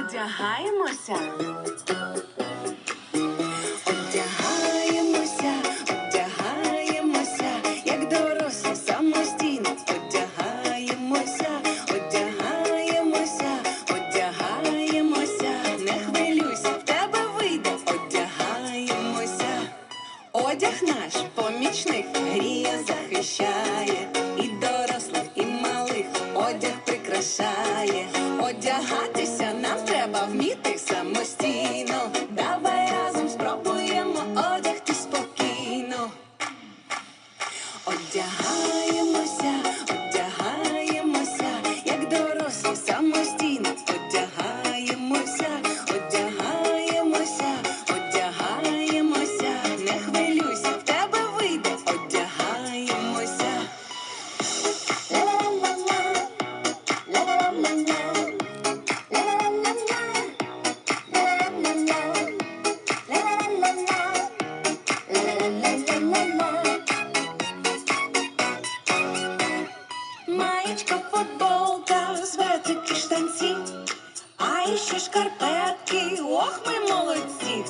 Одягаємося. Одягаємося, одягаємося, як дорослі самостійно. Одягаємося, одягаємося, одягаємося. Не хвилюйся, в тебе вийде. Одягаємося. Одяг наш помічник гріє, захищає і дорослих, і малих одяг прикрашає. Одягатися Одягаємося, кофточка, футболка, зветики штанці, а іще шкарпетки, ох, ми молодці.